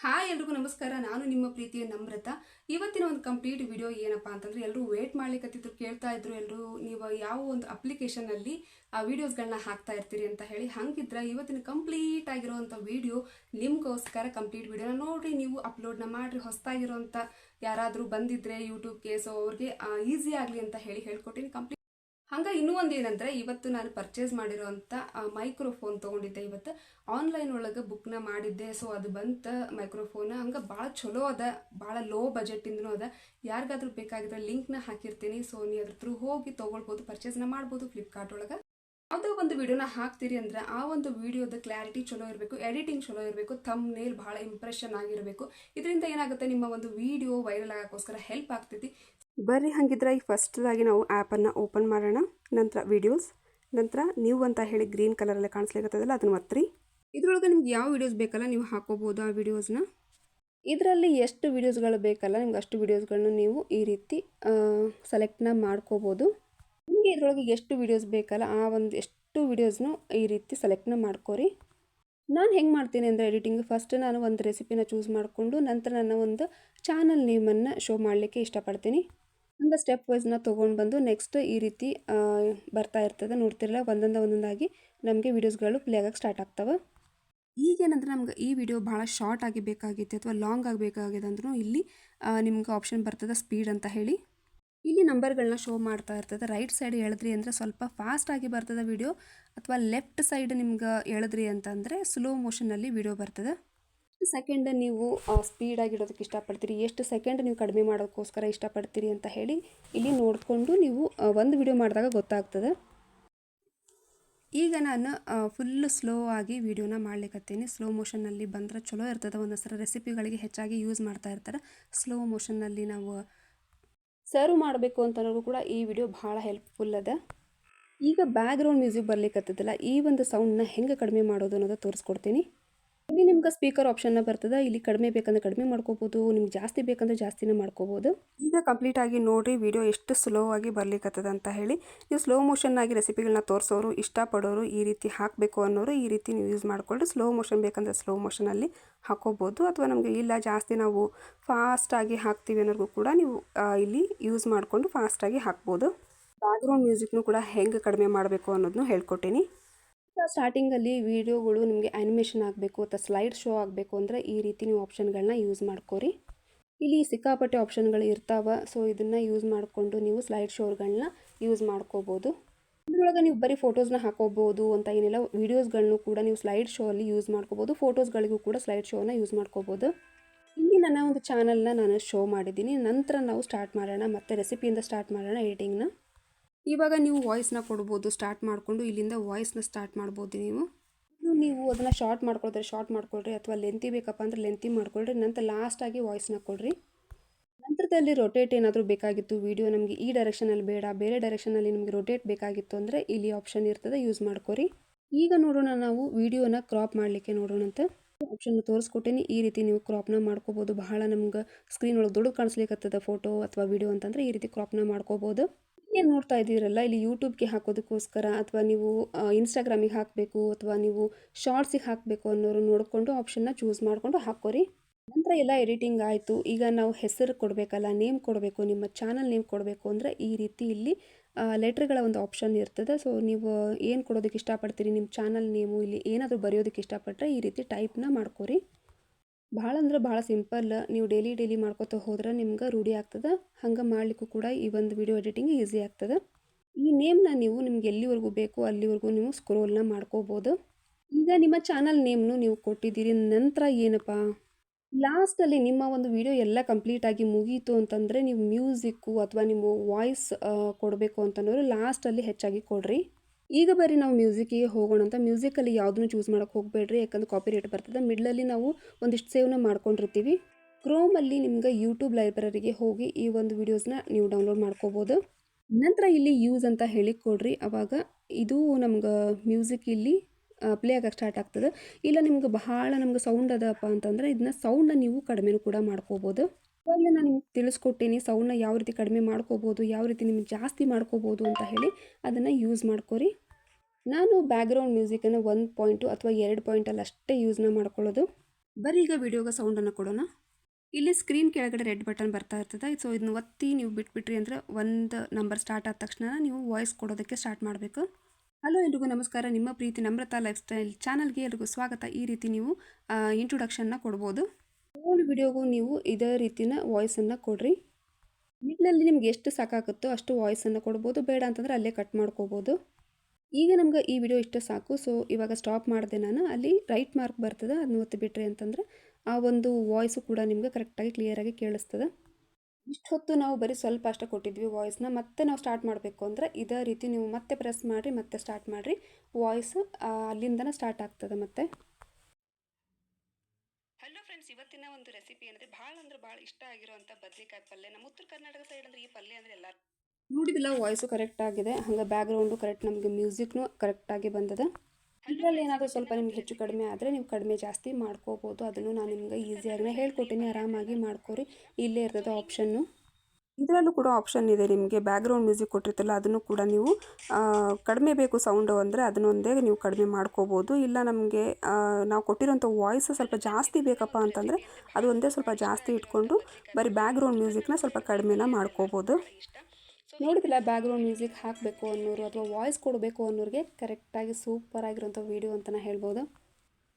Hi ಎಲ್ರಿಗೂ ನಮಸ್ಕಾರ. ನಾನು ನಿಮ್ಮ ಪ್ರೀತಿಯ ನಮ್ರತ. ಇವತ್ತಿನ ಒಂದು ಕಂಪ್ಲೀಟ್ ವಿಡಿಯೋ ಏನಪ್ಪಾ ಅಂತಂದ್ರೆ ಎಲ್ಲರೂ ವೇಟ್ ಮಾಡ್ಲಿಕ್ಕತ್ತಿದ್ರು ಕೇಳ್ತಾ ಇದ್ರು ಎಲ್ಲರೂ ನೀವು ಯಾವ ಒಂದು ಅಪ್ಲಿಕೇಶನ್ ಅಲ್ಲಿ ಆ ವಿಡಿಯೋಸ್ಗಳನ್ನ ಹಾಕ್ತಾ ಇರ್ತೀರಿ ಅಂತ ಹೇಳಿ ಹಂಗಿದ್ರೆ ಇವತ್ತಿನ ಕಂಪ್ಲೀಟ್ ಆಗಿರುವಂತ ವಿಡಿಯೋ ನಿಮ್ಗೋಸ್ಕರ ಕಂಪ್ಲೀಟ್ ವಿಡಿಯೋನ ನೋಡ್ರಿ, ನೀವು ಅಪ್ಲೋಡ್ನ ಮಾಡ್ರಿ. ಹೊಸದಾಗಿರುವಂತ ಯಾರಾದರೂ ಬಂದಿದ್ರೆ ಯೂಟ್ಯೂಬ್ಗೆ ಸೊ ಅವ್ರಿಗೆ ಈಸಿ ಆಗಲಿ ಅಂತ ಹೇಳಿ ಹೇಳ್ಕೊಟ್ಟಿನಿ. ಕಂಪ್ಲೀಟ್ ಹಂಗ ಇನ್ನೂ ಒಂದು ಏನಂದ್ರೆ, ಇವತ್ತು ನಾನು ಪರ್ಚೇಸ್ ಮಾಡಿರೋಂಥ ಮೈಕ್ರೋಫೋನ್ ತೊಗೊಂಡಿದ್ದೆ ಇವತ್ತು. ಆನ್ಲೈನ್ ಒಳಗೆ ಬುಕ್ನ ಮಾಡಿದ್ದೆ. ಸೊ ಅದು ಬಂತ ಮೈಕ್ರೋಫೋನ್ ಹಂಗೆ ಭಾಳ ಚಲೋ ಅದ. ಭಾಳ ಲೋ ಬಜೆಟಿಂದನೂ ಅದ. ಯಾರಿಗಾದ್ರೂ ಬೇಕಾಗಿದ್ರೆ ಲಿಂಕ್ನ ಹಾಕಿರ್ತೀನಿ. ಸೊ ನೀವು ಅದ್ರ ಥ್ರೂ ಹೋಗಿ ತೊಗೊಳ್ಬೋದು. ಪರ್ಚೇಸ್ನ ಮಾಡ್ಬೋದು ಫ್ಲಿಪ್ಕಾರ್ಟ್ ಒಳಗೆ. ಯಾವುದೋ ಒಂದು ವಿಡಿಯೋನ ಹಾಕ್ತೀರಿ ಅಂದ್ರೆ, ಆ ಒಂದು ವಿಡಿಯೋದ ಕ್ಲಾರಿಟಿ ಚಲೋ ಇರಬೇಕು. ಎಡಿಟಿಂಗ್ ಚಲೋ ಇರಬೇಕು. ತಮ್ಮ ನೇಲ್ ಭಾಳ ಇಂಪ್ರೆಷನ್ ಆಗಿರಬೇಕು. ಇದರಿಂದ ಏನಾಗುತ್ತೆ? ನಿಮ್ಮ ಒಂದು ವಿಡಿಯೋ ವೈರಲ್ ಆಗೋಕ್ಕೋಸ್ಕರ ಹೆಲ್ಪ್ ಆಗ್ತೈತಿ. ಬರ್ರಿ ಹಾಗಿದ್ರೆ ಈಗ ಫಸ್ಟ್ದಾಗಿ ನಾವು ಆ್ಯಪನ್ನು ಓಪನ್ ಮಾಡೋಣ. ನಂತರ ವಿಡಿಯೋಸ್, ನಂತರ ನೀವು ಅಂತ ಹೇಳಿ ಗ್ರೀನ್ ಕಲರಲ್ಲಿ ಕಾಣಿಸ್ಲಿಕ್ಕತ್ತದಲ್ಲ ಅದನ್ನು ಒತ್ತಿರಿ ಇದ್ರೊಳಗೆ ನಿಮ್ಗೆ ಯಾವ ವಿಡಿಯೋಸ್ ಬೇಕಲ್ಲ ನೀವು ಹಾಕೋಬೋದು ಆ ವೀಡಿಯೋಸ್ನ. ಇದರಲ್ಲಿ ಎಷ್ಟು ವೀಡಿಯೋಸ್ಗಳು ಬೇಕಲ್ಲ, ನಿಮ್ಗೆ ಅಷ್ಟು ವೀಡಿಯೋಸ್ಗಳನ್ನು ನೀವು ಈ ರೀತಿ ಸೆಲೆಕ್ಟ್ನ ಮಾಡ್ಕೋಬೋದು. ನಿಮಗೆ ಇದರೊಳಗೆ ಎಷ್ಟು ವಿಡಿಯೋಸ್ ಬೇಕಲ್ಲ, ಆ ಒಂದು ಎಷ್ಟು ವಿಡಿಯೋಸ್ನು ಈ ರೀತಿ ಸೆಲೆಕ್ಟ್ನ ಮಾಡ್ಕೋರಿ. ನಾನು ಹೆಂಗೆ ಮಾಡ್ತೀನಿ ಅಂದರೆ ಎಡಿಟಿಂಗ್, ಫಸ್ಟ್ ನಾನು ಒಂದು ರೆಸಿಪಿನ ಚೂಸ್ ಮಾಡಿಕೊಂಡು ನಂತರ ನನ್ನ ಒಂದು ಚಾನಲ್ ನೇಮನ್ನು ಶೋ ಮಾಡಲಿಕ್ಕೆ ಇಷ್ಟಪಡ್ತೀನಿ. ಹಂಗೆ ಸ್ಟೆಪ್ ವೈಸ್ನ ತೊಗೊಂಡು ಬಂದು ನೆಕ್ಸ್ಟ್ ಈ ರೀತಿ ಬರ್ತಾ ಇರ್ತದೆ. ನೋಡ್ತಿರಲ್ಲ ಒಂದೊಂದು ಒಂದೊಂದಾಗಿ ನಮಗೆ ವೀಡಿಯೋಸ್ಗಳು ಪ್ಲೇ ಆಗಕ್ಕೆ ಸ್ಟಾರ್ಟ್ ಆಗ್ತವೆ. ಈಗೇನಂದ್ರೆ ನಮ್ಗೆ ಈ ವಿಡಿಯೋ ಭಾಳ ಶಾರ್ಟ್ ಆಗಿ ಬೇಕಾಗಿತ್ತು, ಅಥವಾ ಲಾಂಗ್ ಆಗಬೇಕಾಗಿದೆ ಅಂದ್ರೂ ಇಲ್ಲಿ ನಿಮ್ಗೆ ಆಪ್ಷನ್ ಬರ್ತದೆ ಸ್ಪೀಡ್ ಅಂತ ಹೇಳಿ. ಇಲ್ಲಿ ನಂಬರ್ಗಳನ್ನ ಶೋ ಮಾಡ್ತಾ ಇರ್ತದೆ. ರೈಟ್ ಸೈಡ್ ಹೇಳಿದ್ರಿ ಅಂದರೆ ಸ್ವಲ್ಪ ಫಾಸ್ಟ್ ಆಗಿ ಬರ್ತದೆ ವಿಡಿಯೋ ಅಥವಾ ಲೆಫ್ಟ್ ಸೈಡ್ ನಿಮ್ಗೆ ಹೇಳಿದ್ರಿ ಅಂತಂದರೆ ಸ್ಲೋ ಮೋಷನಲ್ಲಿ ವಿಡಿಯೋ ಬರ್ತದೆ. ಸೆಕೆಂಡ್ ನೀವು ಸ್ಪೀಡಾಗಿಡೋದಕ್ಕೆ ಇಷ್ಟಪಡ್ತೀರಿ? ಎಷ್ಟು ಸೆಕೆಂಡ್ ನೀವು ಕಡಿಮೆ ಮಾಡೋದಕ್ಕೋಸ್ಕರ ಇಷ್ಟಪಡ್ತೀರಿ ಅಂತ ಹೇಳಿ ಇಲ್ಲಿ ನೋಡಿಕೊಂಡು ನೀವು ಒಂದು ವಿಡಿಯೋ ಮಾಡಿದಾಗ ಗೊತ್ತಾಗ್ತದೆ. ಈಗ ನಾನು ಫುಲ್ ಸ್ಲೋ ಆಗಿ ವೀಡಿಯೋನ ಮಾಡ್ಲಿಕ್ಕತ್ತೀನಿ ಸ್ಲೋ ಮೋಷನ್ನಲ್ಲಿ ಬಂದ್ರೆ ಚಲೋ ಇರ್ತದೆ. ಒಂದೊಂದು ಸಲ ರೆಸಿಪಿಗಳಿಗೆ ಹೆಚ್ಚಾಗಿ ಯೂಸ್ ಮಾಡ್ತಾ ಇರ್ತಾರೆ. ಸ್ಲೋ ಮೋಷನ್ನಲ್ಲಿ ನಾವು ಸರ್ವ್ ಮಾಡಬೇಕು ಅಂತನೋರು ಕೂಡ ಈ ವಿಡಿಯೋ ಭಾಳ ಹೆಲ್ಪ್ಫುಲ್ ಅದ. ಈಗ ಬ್ಯಾಕ್ಗ್ರೌಂಡ್ ಮ್ಯೂಸಿಕ್ ಬರ್ಲಿಕ್ಕತ್ತದಲ್ಲ ಈ ಒಂದು ಸೌಂಡನ್ನ ಹೆಂಗೆ ಕಡಿಮೆ ಮಾಡೋದು ಅನ್ನೋದು ತೋರಿಸ್ಕೊಡ್ತೀನಿ. ಇಲ್ಲಿ ನಿಮ್ಗೆ ಸ್ಪೀಕರ್ ಆಪ್ಷನ್ನ ಬರ್ತದೆ. ಇಲ್ಲಿ ಕಡಿಮೆ ಬೇಕಂದ್ರೆ ಕಡಿಮೆ ಮಾಡ್ಕೋಬೋದು, ನಿಮ್ಗೆ ಜಾಸ್ತಿ ಬೇಕಂದ್ರೆ ಜಾಸ್ತಿನೇ ಮಾಡ್ಕೋಬೋದು. ಈಗ ಕಂಪ್ಲೀಟ್ ಆಗಿ ನೋಡ್ರಿ ವಿಡಿಯೋ ಎಷ್ಟು ಸ್ಲೋ ಆಗಿ ಬರ್ಲಿಕ್ಕತ್ತದ ಅಂತ ಹೇಳಿ. ನೀವು ಸ್ಲೋ ಮೋಷನ್ ಆಗಿ ರೆಸಿಪಿಗಳನ್ನ ತೋರಿಸೋರು, ಇಷ್ಟಪಡೋರು ಈ ರೀತಿ ಹಾಕಬೇಕು ಅನ್ನೋರು ಈ ರೀತಿ ನೀವು ಯೂಸ್ ಮಾಡ್ಕೊಂಡು ಸ್ಲೋ ಮೋಷನ್ ಬೇಕಂದ್ರೆ ಸ್ಲೋ ಮೋಷನಲ್ಲಿ ಹಾಕೋಬೋದು. ಅಥವಾ ನಮಗೆ ಇಲ್ಲ, ಜಾಸ್ತಿ ನಾವು ಫಾಸ್ಟಾಗಿ ಹಾಕ್ತೀವಿ ಅನ್ನೋರ್ಗೂ ಕೂಡ ನೀವು ಇಲ್ಲಿ ಯೂಸ್ ಮಾಡಿಕೊಂಡು ಫಾಸ್ಟಾಗಿ ಹಾಕ್ಬೋದು. ಬ್ಯಾಕ್ಗ್ರೌಂಡ್ ಮ್ಯೂಸಿಕ್ನು ಕೂಡ ಹೆಂಗೆ ಕಡಿಮೆ ಮಾಡಬೇಕು ಅನ್ನೋದನ್ನು ಹೇಳ್ಕೊಟ್ಟಿನಿ. ಸ್ಟಾರ್ಟಿಂಗಲ್ಲಿ ವೀಡಿಯೋಗಳು ನಿಮಗೆ ಆ್ಯನಿಮೇಷನ್ ಆಗಬೇಕು ಅಥವಾ ಸ್ಲೈಡ್ ಶೋ ಆಗಬೇಕು ಅಂದರೆ ಈ ರೀತಿ ನೀವು ಆಪ್ಷನ್ಗಳನ್ನ ಯೂಸ್ ಮಾಡ್ಕೋರಿ. ಇಲ್ಲಿ ಸಿಕ್ಕಾಪಟ್ಟೆ ಆಪ್ಷನ್ಗಳು ಇರ್ತಾವೆ ಸೊ ಇದನ್ನು ಯೂಸ್ ಮಾಡಿಕೊಂಡು ನೀವು ಸ್ಲೈಡ್ ಶೋಗಳನ್ನ ಯೂಸ್ ಮಾಡ್ಕೋಬೋದು. ಇದರೊಳಗೆ ನೀವು ಬರೀ ಫೋಟೋಸ್ನ ಹಾಕೋಬೋದು ಅಂತ ಏನಿಲ್ಲ ವೀಡಿಯೋಸ್ಗಳನ್ನು ಕೂಡ ನೀವು ಸ್ಲೈಡ್ ಶೋ ಅಲ್ಲಿ ಯೂಸ್ ಮಾಡ್ಕೋಬೋದು ಫೋಟೋಸ್ಗಳಿಗೂ ಕೂಡ ಸ್ಲೈಡ್ ಶೋನ ಯೂಸ್ ಮಾಡ್ಕೋಬೋದು. ಇಲ್ಲಿ ನನ್ನ ಒಂದು ಚಾನಲ್ನ ನಾನು ಶೋ ಮಾಡಿದ್ದೀನಿ, ನಂತರ ನಾವು ಸ್ಟಾರ್ಟ್ ಮಾಡೋಣ, ಮತ್ತೆ ರೆಸಿಪಿಯಿಂದ ಸ್ಟಾರ್ಟ್ ಮಾಡೋಣ ಎಡಿಟಿಂಗ್ನ ಇವಾಗ ನೀವು ವಾಯ್ಸ್ನ ಕೊಡ್ಬೋದು ಸ್ಟಾರ್ಟ್ ಮಾಡಿಕೊಂಡು ಇಲ್ಲಿಂದ ವಾಯ್ಸ್ನ ಸ್ಟಾರ್ಟ್ ಮಾಡ್ಬೋದು ನೀವು. ನೀವು ಅದನ್ನು ಶಾರ್ಟ್ ಮಾಡ್ಕೊಳ್ತಾರೆ ಶಾರ್ಟ್ ಮಾಡ್ಕೊಳ್ರಿ, ಅಥವಾ ಲೆಂತಿ ಬೇಕಪ್ಪ ಅಂದ್ರೆ ಲೆಂತಿ ಮಾಡ್ಕೊಳ್ರಿ, ನಂತರ ಲಾಸ್ಟಾಗಿ ವಾಯ್ಸ್ನ ಕೊಡ್ರಿ. ನಂತರದಲ್ಲಿ ರೊಟೇಟ್ ಏನಾದರೂ ಬೇಕಾಗಿತ್ತು ವಿಡಿಯೋ ನಮಗೆ ಈ ಡೈರೆಕ್ಷನಲ್ಲಿ ಬೇಡ, ಬೇರೆ ಡೈರೆಕ್ಷನಲ್ಲಿ ನಿಮಗೆ ರೊಟೇಟ್ ಬೇಕಾಗಿತ್ತು ಅಂದರೆ ಇಲ್ಲಿ ಆಪ್ಷನ್ ಇರ್ತದೆ ಯೂಸ್ ಮಾಡ್ಕೊರಿ. ಈಗ ನೋಡೋಣ ನಾವು ವಿಡಿಯೋನ ಕ್ರಾಪ್ ಮಾಡಲಿಕ್ಕೆ ನೋಡೋಣಂತೆ. ಆಪ್ಷನ್ ತೋರಿಸ್ಕೊಟ್ಟೇನಿ, ಈ ರೀತಿ ನೀವು ಕ್ರಾಪ್ನ ಮಾಡ್ಕೋಬೋದು. ಬಹಳ ನಮ್ಗೆ ಸ್ಕ್ರೀನ್ ಒಳಗೆ ದೊಡ್ಡ ಕಾಣಿಸ್ಲಿಕ್ಕೆ ಫೋಟೋ ಅಥವಾ ವಿಡಿಯೋ ಅಂತಂದರೆ ಈ ರೀತಿ ಕ್ರಾಪ್ನ ಮಾಡ್ಕೋಬೋದು. ಏನು ನೋಡ್ತಾ ಇದ್ದೀರಲ್ಲ? ಇಲ್ಲಿ ಯೂಟ್ಯೂಬ್ಗೆ ಹಾಕೋದಕ್ಕೋಸ್ಕರ ಅಥವಾ ನೀವು ಇನ್ಸ್ಟಾಗ್ರಾಮಿಗೆ ಹಾಕಬೇಕು ಅಥವಾ ನೀವು ಶಾರ್ಟ್ಸಿಗೆ ಹಾಕಬೇಕು ಅನ್ನೋರು ನೋಡಿಕೊಂಡು ಆಪ್ಷನ್ನ ಚೂಸ್ ಮಾಡಿಕೊಂಡು ಹಾಕೋರಿ ನಂತರ ಎಲ್ಲ ಎಡಿಟಿಂಗ್ ಆಯಿತು. ಈಗ ನಾವು ಹೆಸರು ಕೊಡಬೇಕಲ್ಲ ನೇಮ್ ಕೊಡಬೇಕು, ನಿಮ್ಮ ಚಾನಲ್ ನೇಮ್ ಕೊಡಬೇಕು ಅಂದರೆ ಈ ರೀತಿ ಇಲ್ಲಿ ಲೆಟ್ರ್ಗಳ ಒಂದು ಆಪ್ಷನ್ ಇರ್ತದೆ. ಸೊ ನೀವು ಏನು ಕೊಡೋದಕ್ಕೆ ಇಷ್ಟಪಡ್ತೀರಿ? ನಿಮ್ಮ ಚಾನಲ್ ನೇಮು ಇಲ್ಲಿ ಏನಾದರೂ ಬರೆಯೋದಕ್ಕೆ ಇಷ್ಟಪಟ್ಟರೆ ಈ ರೀತಿ ಟೈಪ್ನ ಮಾಡ್ಕೋರಿ. ಭಾಳ ಅಂದ್ರೆ ಭಾಳ ಸಿಂಪಲ್. ನೀವು ಡೈಲಿ ಡೈಲಿ ಮಾಡ್ಕೊತ ಹೋದ್ರೆ ನಿಮ್ಗೆ ರೂಢಿ ಆಗ್ತದೆ. ಹಂಗೆ ಮಾಡಲಿಕ್ಕೂ ಕೂಡ ಈ ಒಂದು ವಿಡಿಯೋ ಎಡಿಟಿಂಗ್ ಈಸಿ ಆಗ್ತದೆ. ಈ ನೇಮ್ನ ನೀವು ನಿಮ್ಗೆ ಎಲ್ಲಿವರೆಗೂ ಬೇಕು ಅಲ್ಲಿವರೆಗೂ ನೀವು ಸ್ಕ್ರೋಲ್ನ ಮಾಡ್ಕೋಬೋದು. ಈಗ ನಿಮ್ಮ ಚಾನಲ್ ನೇಮ್ನು ನೀವು ಕೊಟ್ಟಿದ್ದೀರಿ. ನಂತರ ಏನಪ್ಪ? ಲಾಸ್ಟಲ್ಲಿ ನಿಮ್ಮ ಒಂದು ವಿಡಿಯೋ ಎಲ್ಲ ಕಂಪ್ಲೀಟಾಗಿ ಮುಗೀತು ಅಂತಂದರೆ ನೀವು ಮ್ಯೂಸಿಕ್ಕು ಅಥವಾ ನಿಮ್ಮ ವಾಯ್ಸ್ ಕೊಡಬೇಕು ಅಂತಂದ್ರೆ ಲಾಸ್ಟಲ್ಲಿ ಹೆಚ್ಚಾಗಿ ಕೊಡ್ರಿ. ಈಗ ಬರೀ ನಾವು ಮ್ಯೂಸಿಕ್ಕಿಗೆ ಹೋಗೋಣ ಅಂತ. ಮ್ಯೂಸಿಕಲ್ಲಿ ಯಾವುದನ್ನು ಚೂಸ್ ಮಾಡೋಕ್ಕೆ ಹೋಗಬೇಡ್ರಿ, ಯಾಕಂದ್ರೆ ಕಾಪಿ ರೇಟ್ ಬರ್ತದೆ. ಮಿಡ್ಲಲ್ಲಿ ನಾವು ಒಂದಿಷ್ಟು ಸೇವ್ನ ಮಾಡ್ಕೊಂಡಿರ್ತೀವಿ. ಕ್ರೋಮಲ್ಲಿ ನಿಮ್ಗೆ ಯೂಟ್ಯೂಬ್ ಲೈಬ್ರರಿಗೆ ಹೋಗಿ ಈ ಒಂದು ವಿಡಿಯೋಸ್ನ ನೀವು ಡೌನ್ಲೋಡ್ ಮಾಡ್ಕೋಬೋದು. ನಂತರ ಇಲ್ಲಿ ಯೂಸ್ ಅಂತ ಹೇಳಿ ಕೊಡ್ರಿ. ಅವಾಗ ಇದು ನಮ್ಗೆ ಮ್ಯೂಸಿಕ್ ಇಲ್ಲಿ ಪ್ಲೇ ಆಗಕ್ಕೆ ಸ್ಟಾರ್ಟ್ ಆಗ್ತದೆ. ಇಲ್ಲ ನಿಮ್ಗೆ ಬಹಳ ನಮ್ಗೆ ಸೌಂಡ್ ಅದಪ್ಪ ಅಂತಂದರೆ, ಇದನ್ನ ಸೌಂಡನ್ನ ನೀವು ಕಡಿಮೆನೂ ಕೂಡ ಮಾಡ್ಕೋಬೋದು. ಇವಾಗಲೇ ನಾನು ನಿಮ್ಗೆ ತಿಳಿಸ್ಕೊಟ್ಟೀನಿ ಸೌಂಡ್ನ ಯಾವ ರೀತಿ ಕಡಿಮೆ ಮಾಡ್ಕೋಬೋದು, ಯಾವ ರೀತಿ ನಿಮ್ಗೆ ಜಾಸ್ತಿ ಮಾಡ್ಕೋಬೋದು ಅಂತ ಹೇಳಿ ಅದನ್ನು ಯೂಸ್ ಮಾಡ್ಕೊರಿ. ನಾನು ಬ್ಯಾಕ್ಗ್ರೌಂಡ್ ಮ್ಯೂಸಿಕನ್ನು ಒಂದು ಪಾಯಿಂಟು ಅಥವಾ ಎರಡು ಪಾಯಿಂಟಲ್ಲಿ ಅಷ್ಟೇ ಯೂಸ್ನ ಮಾಡ್ಕೊಳ್ಳೋದು. ಬರೀ ಈಗ ವಿಡಿಯೋಗೆ ಸೌಂಡನ್ನು ಕೊಡೋಣ. ಇಲ್ಲಿ ಸ್ಕ್ರೀನ್ ಕೆಳಗಡೆ ರೆಡ್ ಬಟನ್ ಬರ್ತಾ ಇರ್ತದೆ ಸೊ ಇದನ್ನ ಒತ್ತಿ ನೀವು ಬಿಟ್ಬಿಟ್ರಿ ಅಂದರೆ ಒಂದು ನಂಬರ್ ಸ್ಟಾರ್ಟ್ ಆದ ತಕ್ಷಣ ನೀವು ವಾಯ್ಸ್ ಕೊಡೋದಕ್ಕೆ ಸ್ಟಾರ್ಟ್ ಮಾಡಬೇಕು. ಹಲೋ ಎಲ್ರಿಗೂ ನಮಸ್ಕಾರ, ನಿಮ್ಮ ಪ್ರೀತಿ ನಮ್ರತಾ ಲೈಫ್ ಸ್ಟೈಲ್ ಚಾನಲ್ಗೆ ಎಲ್ರಿಗೂ ಸ್ವಾಗತ. ಈ ರೀತಿ ನೀವು ಇಂಟ್ರೊಡಕ್ಷನ್ನ ಕೊಡ್ಬೋದು. ಓಲ್ಡ್ ವಿಡಿಯೋಗೂ ನೀವು ಇದೇ ರೀತಿನ ವಾಯ್ಸನ್ನು ಕೊಡ್ರಿ. ಮಿಡ್ಲಲ್ಲಿ ನಿಮ್ಗೆ ಎಷ್ಟು ಸಾಕಾಗುತ್ತೋ ಅಷ್ಟು ವಾಯ್ಸನ್ನು ಕೊಡ್ಬೋದು. ಬೇಡ ಅಂತಂದರೆ ಅಲ್ಲೇ ಕಟ್ ಮಾಡ್ಕೋಬೋದು. ಈಗ ನಮ್ಗೆ ಈ ವಿಡಿಯೋ ಇಷ್ಟ ಸಾಕು. ಸೊ ಇವಾಗ ಸ್ಟಾಪ್ ಮಾಡಿದೆ ನಾನು. ಅಲ್ಲಿ ರೈಟ್ ಮಾರ್ಕ್ ಬರ್ತದೆ. ಅದನ್ನ ಒತ್ತಿ ಬಿಟ್ರಿ ಅಂತಂದ್ರೆ ಆ ಒಂದು ವಾಯ್ಸು ಕೂಡ ನಿಮ್ಗೆ ಕರೆಕ್ಟಾಗಿ ಕ್ಲಿಯರಾಗಿ ಕೇಳಿಸ್ತದೆ. ಇಷ್ಟು ಹೊತ್ತು ನಾವು ಬರೀ ಸ್ವಲ್ಪ ಅಷ್ಟೇ ಕೊಟ್ಟಿದ್ವಿ ವಾಯ್ಸ್ನ ಮತ್ತೆ ನಾವು ಸ್ಟಾರ್ಟ್ ಮಾಡಬೇಕು ಅಂದರೆ ಇದೇ ರೀತಿ ನೀವು ಮತ್ತೆ ಪ್ರೆಸ್ ಮಾಡಿರಿ, ಮತ್ತೆ ಸ್ಟಾರ್ಟ್ ಮಾಡಿರಿ. ವಾಯ್ಸ್ ಅಲ್ಲಿಂದನೇ ಸ್ಟಾರ್ಟ್ ಆಗ್ತದೆ ಮತ್ತೆ. ಇವತ್ತಿನ ಒಂದು ರೆಸಿಪಿ ಅಂದರೆ ಭಾಳ ಅಂದ್ರೆ ಭಾಳ ಇಷ್ಟ ಆಗಿರುವಂಥ ಬದ್ನಿಕಾಯಿ ಪಲ್ಯ. ನಮ್ಮ ಉತ್ತರ ಕರ್ನಾಟಕ ಸೈಡ್ ಅಂದ್ರೆ ಈ ಪಲ್ಯ ಅಂದ್ರೆ ಎಲ್ಲಾರು ನೋಡಿದಿಲ್ಲ ವಾಯ್ಸು ಕರೆಕ್ಟ್ ಆಗಿದೆ. ಹಂಗೆ ಬ್ಯಾಕ್ಗ್ರೌಂಡು ಕರೆಕ್ಟ್ ನಮಗೆ ಮ್ಯೂಸಿಕ್ನು ಕರೆಕ್ಟಾಗಿ ಬಂದದ. ಇದರಲ್ಲಿ ಏನಾದ್ರೂ ಸ್ವಲ್ಪ ನಿಮ್ಗೆ ಹೆಚ್ಚು ಕಡಿಮೆ ಆದರೆ ನೀವು ಕಡಿಮೆ ಜಾಸ್ತಿ ಮಾಡ್ಕೋಬೋದು. ಅದನ್ನು ನಾನು ನಿಮ್ಗೆ ಈಸಿಯಾಗಿ ಹೇಳ್ಕೊಟ್ಟಿನಿ ಆರಾಮಾಗಿ ಮಾಡ್ಕೊರಿ. ಇಲ್ಲೇ ಇರ್ತದೆ ಆಪ್ಷನ್ನು ಇದರಲ್ಲೂ ಕೂಡ ಆಪ್ಷನ್ ಇದೆ ನಿಮಗೆ ಬ್ಯಾಕ್ಗ್ರೌಂಡ್ ಮ್ಯೂಸಿಕ್ ಕೊಟ್ಟಿರ್ತಲ್ಲ, ಅದನ್ನು ಕೂಡ ನೀವು ಕಡಿಮೆ ಬೇಕು ಸೌಂಡು ಅಂದರೆ ಅದನ್ನೊಂದೇ ನೀವು ಕಡಿಮೆ ಮಾಡ್ಕೋಬೋದು. ಇಲ್ಲ ನಮಗೆ ನಾವು ಕೊಟ್ಟಿರೋಂಥ ವಾಯ್ಸ್ ಸ್ವಲ್ಪ ಜಾಸ್ತಿ ಬೇಕಪ್ಪ ಅಂತಂದರೆ ಅದು ಒಂದೇ ಸ್ವಲ್ಪ ಜಾಸ್ತಿ ಇಟ್ಕೊಂಡು ಬರೀ ಬ್ಯಾಕ್ಗ್ರೌಂಡ್ ಮ್ಯೂಸಿಕ್ನ ಸ್ವಲ್ಪ ಕಡಿಮೆನ ಮಾಡ್ಕೋಬೋದು. ನೋಡಿದಿಲ್ಲ ಬ್ಯಾಕ್ಗ್ರೌಂಡ್ ಮ್ಯೂಸಿಕ್ ಹಾಕಬೇಕು ಅನ್ನೋರು ಅಥವಾ ವಾಯ್ಸ್ ಕೊಡಬೇಕು ಅನ್ನೋರಿಗೆ ಕರೆಕ್ಟಾಗಿ ಸೂಪರ್ ಆಗಿರೋಂಥ ವೀಡಿಯೋ ಅಂತಲೇ ಹೇಳ್ಬೋದು.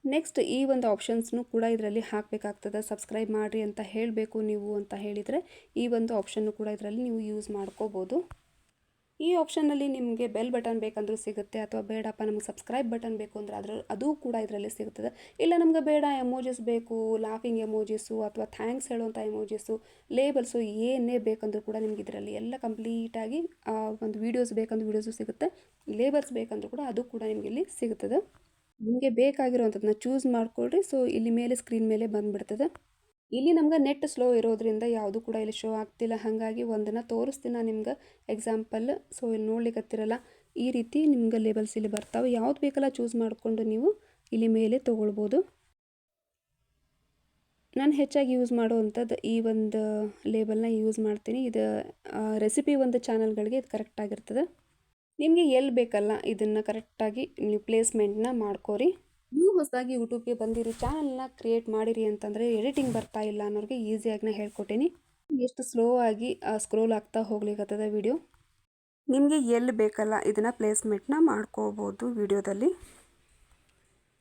ನೆಕ್ಸ್ಟ್ ಈ ಒಂದು ಆಪ್ಷನ್ಸ್ನು ಕೂಡ ಇದರಲ್ಲಿ ಹಾಕಬೇಕಾಗ್ತದೆ. ಸಬ್ಸ್ಕ್ರೈಬ್ ಮಾಡಿರಿ ಅಂತ ಹೇಳಬೇಕು ನೀವು ಅಂತ ಹೇಳಿದರೆ ಈ ಒಂದು ಆಪ್ಷನ್ನು ಕೂಡ ಇದರಲ್ಲಿ ನೀವು ಯೂಸ್ ಮಾಡ್ಕೋಬೋದು. ಈ ಆಪ್ಷನ್ನಲ್ಲಿ ನಿಮಗೆ ಬೆಲ್ ಬಟನ್ ಬೇಕಂದರೂ ಸಿಗುತ್ತೆ ಅಥವಾ ಬೇಡಪ್ಪ ನಮಗೆ ಸಬ್ಸ್ಕ್ರೈಬ್ ಬಟನ್ ಬೇಕು ಅಂದರೆ ಅದರ ಅದು ಕೂಡ ಇದರಲ್ಲಿ ಸಿಗುತ್ತದೆ. ಇಲ್ಲ ನಮಗೆ ಬೇಡ ಎಮೋಜಿಸ್ ಬೇಕು ಲಾಫಿಂಗ್ ಎಮೋಜಿಸು ಅಥವಾ ಥ್ಯಾಂಕ್ಸ್ ಹೇಳುವಂಥ ಎಮೋಜಿಸು ಲೇಬಲ್ಸು ಏನೇ ಬೇಕಂದ್ರೂ ಕೂಡ ನಿಮ್ಗೆ ಇದರಲ್ಲಿ ಎಲ್ಲ ಕಂಪ್ಲೀಟಾಗಿ ಒಂದು ವೀಡಿಯೋಸ್ ಬೇಕಂದ್ರೆ ವೀಡಿಯೋಸು ಸಿಗುತ್ತೆ. ಲೇಬಲ್ಸ್ ಬೇಕಂದ್ರೂ ಕೂಡ ಅದು ಕೂಡ ನಿಮಗೆ ಇಲ್ಲಿ ಸಿಗುತ್ತದೆ. ನಿಮಗೆ ಬೇಕಾಗಿರೋವಂಥದ್ದನ್ನ ಚೂಸ್ ಮಾಡಿಕೊಳ್ರಿ. ಸೊ ಇಲ್ಲಿ ಮೇಲೆ ಸ್ಕ್ರೀನ್ ಮೇಲೆ ಬಂದುಬಿಡ್ತದೆ. ಇಲ್ಲಿ ನಮ್ಗೆ ನೆಟ್ ಸ್ಲೋ ಇರೋದ್ರಿಂದ ಯಾವುದು ಕೂಡ ಇಲ್ಲಿ ಶೋ ಆಗ್ತಿಲ್ಲ. ಹಾಗಾಗಿ ಒಂದನ್ನು ತೋರಿಸ್ತೀನಿ ನಾನು ನಿಮ್ಗೆ ಎಕ್ಸಾಂಪಲ್ ಸೊ ಇಲ್ಲಿ ನೋಡ್ಲಿಕ್ಕತ್ತಿರಲ್ಲ ಈ ರೀತಿ ನಿಮ್ಗೆ ಲೇಬಲ್ಸ್ ಇಲ್ಲಿ ಬರ್ತಾವೆ. ಯಾವ್ದು ಬೇಕಲ್ಲ ಚೂಸ್ ಮಾಡಿಕೊಂಡು ನೀವು ಇಲ್ಲಿ ಮೇಲೆ ತೊಗೊಳ್ಬೋದು. ನಾನು ಹೆಚ್ಚಾಗಿ ಯೂಸ್ ಮಾಡುವಂಥದ್ದು ಈ ಒಂದು ಲೇಬಲ್ನ ಯೂಸ್ ಮಾಡ್ತೀನಿ. ಇದು ರೆಸಿಪಿ ಒಂದು ಚಾನಲ್ಗಳಿಗೆ ಇದು ಕರೆಕ್ಟಾಗಿರ್ತದೆ ನಿಮಗೆ ಎಲ್ಲಿ ಬೇಕಲ್ಲ ಇದನ್ನು ಕರೆಕ್ಟಾಗಿ ನೀವು ಪ್ಲೇಸ್ಮೆಂಟ್ನ ಮಾಡ್ಕೋರಿ. ನೀವು ಹೊಸದಾಗಿ ಯೂಟ್ಯೂಬ್ಗೆ ಬಂದಿರಿ ಚಾನಲ್ನ ಕ್ರಿಯೇಟ್ ಮಾಡಿರಿ ಅಂತಂದರೆ ಎಡಿಟಿಂಗ್ ಬರ್ತಾ ಇಲ್ಲ ಅನ್ನೋರಿಗೆ ಈಸಿಯಾಗಿ ನಾ ಹೇಳ್ಕೊಟ್ಟೀನಿ. ಎಷ್ಟು ಸ್ಲೋ ಆಗಿ ಸ್ಕ್ರೋಲ್ ಆಗ್ತಾ ಹೋಗ್ಲಿಕ್ಕತ್ತದ ವಿಡಿಯೋ. ನಿಮಗೆ ಎಲ್ಲಿ ಬೇಕಲ್ಲ ಇದನ್ನು ಪ್ಲೇಸ್ಮೆಂಟ್ನ ಮಾಡ್ಕೋಬೋದು ವಿಡಿಯೋದಲ್ಲಿ.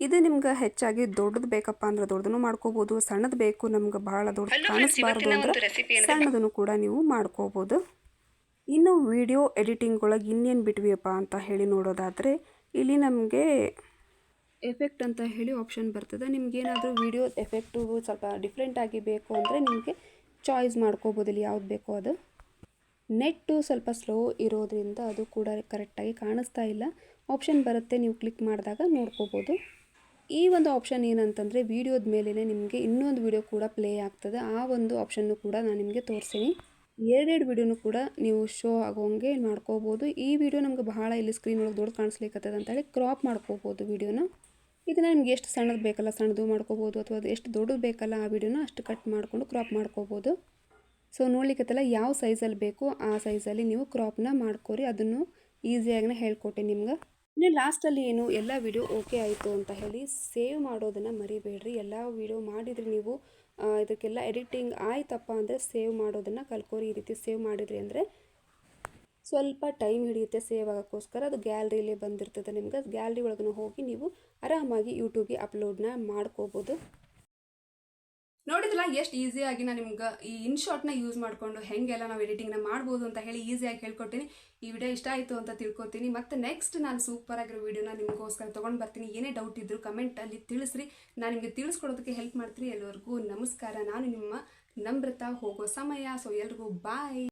ಇದು ನಿಮ್ಗೆ ಹೆಚ್ಚಾಗಿ ದೊಡ್ಡದು ಬೇಕಪ್ಪ ಅಂದ್ರೆ ದೊಡ್ಡದನ್ನು ಮಾಡ್ಕೋಬೋದು ಸಣ್ಣದು ಬೇಕು ನಮ್ಗೆ ಬಹಳ ದೊಡ್ಡ ಕಾಣಿಸ್ಬಾರ್ದು ಅಂದ್ರೆ ಸಣ್ಣದನ್ನು ಕೂಡ ನೀವು ಮಾಡ್ಕೋಬೋದು. ಇನ್ನು ವಿಡಿಯೋ ಎಡಿಟಿಂಗ್ ಒಳಗೆ ಇನ್ನೇನು ಬಿಟ್ವಿಯಪ್ಪ ಅಂತ ಹೇಳಿ ನೋಡೋದಾದರೆ, ಇಲ್ಲಿ ನಮಗೆ ಎಫೆಕ್ಟ್ ಅಂತ ಹೇಳಿ ಆಪ್ಷನ್ ಬರ್ತದೆ. ನಿಮ್ಗೇನಾದರೂ ವಿಡಿಯೋ ಎಫೆಕ್ಟು ಸ್ವಲ್ಪ ಡಿಫ್ರೆಂಟಾಗಿ ಬೇಕು ಅಂದರೆ ನಿಮಗೆ ಚಾಯ್ಸ್ ಮಾಡ್ಕೋಬೋದು ಇಲ್ಲಿ ಯಾವ್ದು ಬೇಕೋ ಅದು. ನೆಟ್ಟು ಸ್ವಲ್ಪ ಸ್ಲೋ ಇರೋದ್ರಿಂದ ಅದು ಕೂಡ ಕರೆಕ್ಟಾಗಿ ಕಾಣಿಸ್ತಾ ಇಲ್ಲ. ಆಪ್ಷನ್ ಬರುತ್ತೆ, ನೀವು ಕ್ಲಿಕ್ ಮಾಡಿದಾಗ ನೋಡ್ಕೋಬೋದು. ಈ ಒಂದು ಆಪ್ಷನ್ ಏನಂತಂದರೆ, ವಿಡಿಯೋದ ಮೇಲೇ ನಿಮಗೆ ಇನ್ನೊಂದು ವಿಡಿಯೋ ಕೂಡ ಪ್ಲೇ ಆಗ್ತದೆ. ಆ ಒಂದು ಆಪ್ಷನ್ನು ಕೂಡ ನಾನು ನಿಮಗೆ ತೋರಿಸ್ತೀನಿ ಎರಡೆರಡು ವಿಡಿಯೋನು ಕೂಡ ನೀವು ಶೋ ಆಗೋಂಗೆ ಮಾಡ್ಕೋಬೋದು. ಈ ವಿಡಿಯೋ ನಮ್ಗೆ ಬಹಳ ಇಲ್ಲಿ ಸ್ಕ್ರೀನ್ ಒಳಗೆ ದೊಡ್ಡ ಕಾಣಿಸ್ಲಿಕ್ಕತ್ತದ ಅಂತೇಳಿ ಕ್ರಾಪ್ ಮಾಡ್ಕೋಬೋದು ವಿಡಿಯೋನ. ಇದನ್ನು ನಿಮ್ಗೆ ಎಷ್ಟು ಸಣ್ಣದು ಬೇಕಲ್ಲ ಸಣ್ಣದು ಮಾಡ್ಕೋಬೋದು ಅಥವಾ ಎಷ್ಟು ದೊಡ್ಡದು ಬೇಕಲ್ಲ ಆ ವಿಡಿಯೋನ ಅಷ್ಟು ಕಟ್ ಮಾಡಿಕೊಂಡು ಕ್ರಾಪ್ ಮಾಡ್ಕೋಬೋದು. ಸೊ ನೋಡ್ಲಿಕ್ಕತ್ತಲ್ಲ ಯಾವ ಸೈಜಲ್ಲಿ ಬೇಕು ಆ ಸೈಜಲ್ಲಿ ನೀವು ಕ್ರಾಪ್ನ ಮಾಡ್ಕೋರಿ. ಅದನ್ನು ಈಸಿಯಾಗಿನೇ ಹೇಳ್ಕೊಟ್ಟೆ ನಿಮ್ಗೆ. ಇನ್ನು ಲಾಸ್ಟಲ್ಲಿ ಏನು, ಎಲ್ಲ ವಿಡಿಯೋ ಓಕೆ ಆಯಿತು ಅಂತ ಹೇಳಿ ಸೇವ್ ಮಾಡೋದನ್ನು ಮರಿಬೇಡ್ರಿ. ಎಲ್ಲ ವಿಡಿಯೋ ಮಾಡಿದರೆ ನೀವು ಇದಕ್ಕೆಲ್ಲ ಎಡಿಟಿಂಗ್ ಆಯ್ತಪ್ಪ ಅಂದರೆ ಸೇವ್ ಮಾಡೋದನ್ನು ಕಲ್ಕೋರಿ ಈ ರೀತಿ ಸೇವ್ ಮಾಡಿದ್ರಿ ಅಂದರೆ ಸ್ವಲ್ಪ ಟೈಮ್ ಹಿಡಿಯುತ್ತೆ ಸೇವ್ ಆಗೋಕ್ಕೋಸ್ಕರ. ಅದು ಗ್ಯಾಲ್ರಿಲೇ ಬಂದಿರ್ತದೆ ನಿಮ್ಗೆ. ಗ್ಯಾಲ್ರಿ ಒಳಗೂ ಹೋಗಿ ನೀವು ಆರಾಮಾಗಿ ಯೂಟ್ಯೂಬ್ಗೆ ಅಪ್ಲೋಡ್ನ ಮಾಡ್ಕೋಬೋದು. ನೋಡಿದ್ರಲ್ಲ, ಎಷ್ಟು ಈಸಿಯಾಗಿ ನಾನು ನಿಮ್ಗೆ ಈ ಇನ್ಶಾರ್ಟ್ನ ಯೂಸ್ ಮಾಡಿಕೊಂಡು ಹೆಂಗೆಲ್ಲ ನಾವು ಎಡಿಟಿಂಗ್ನ ಮಾಡ್ಬೋದು ಅಂತ ಹೇಳಿ ಈಸಿಯಾಗಿ ಹೇಳ್ಕೊಡ್ತೀನಿ. ಈ ವಿಡಿಯೋ ಇಷ್ಟ ಆಯಿತು ಅಂತ ತಿಳ್ಕೊತೀನಿ. ಮತ್ತೆ ನೆಕ್ಸ್ಟ್ ನಾನು ಸೂಪರ್ ಆಗಿರೋ ವಿಡಿಯೋನ ನಿಮಗೋಸ್ಕರ ತೊಗೊಂಡು ಬರ್ತೀನಿ. ಏನೇ ಡೌಟ್ ಇದ್ದರೂ ಕಮೆಂಟಲ್ಲಿ ತಿಳಿಸ್ರಿ. ನಾನು ನಿಮಗೆ ತಿಳಿಸ್ಕೊಡೋದಕ್ಕೆ ಹೆಲ್ಪ್ ಮಾಡ್ತೀನಿ. ಎಲ್ಲರಿಗೂ ನಮಸ್ಕಾರ. ನಾನು ನಿಮ್ಮ ನಮ್ರತಾ. ಹೋಗೋ ಸಮಯ. ಸೊ ಎಲ್ರಿಗೂ ಬಾಯ್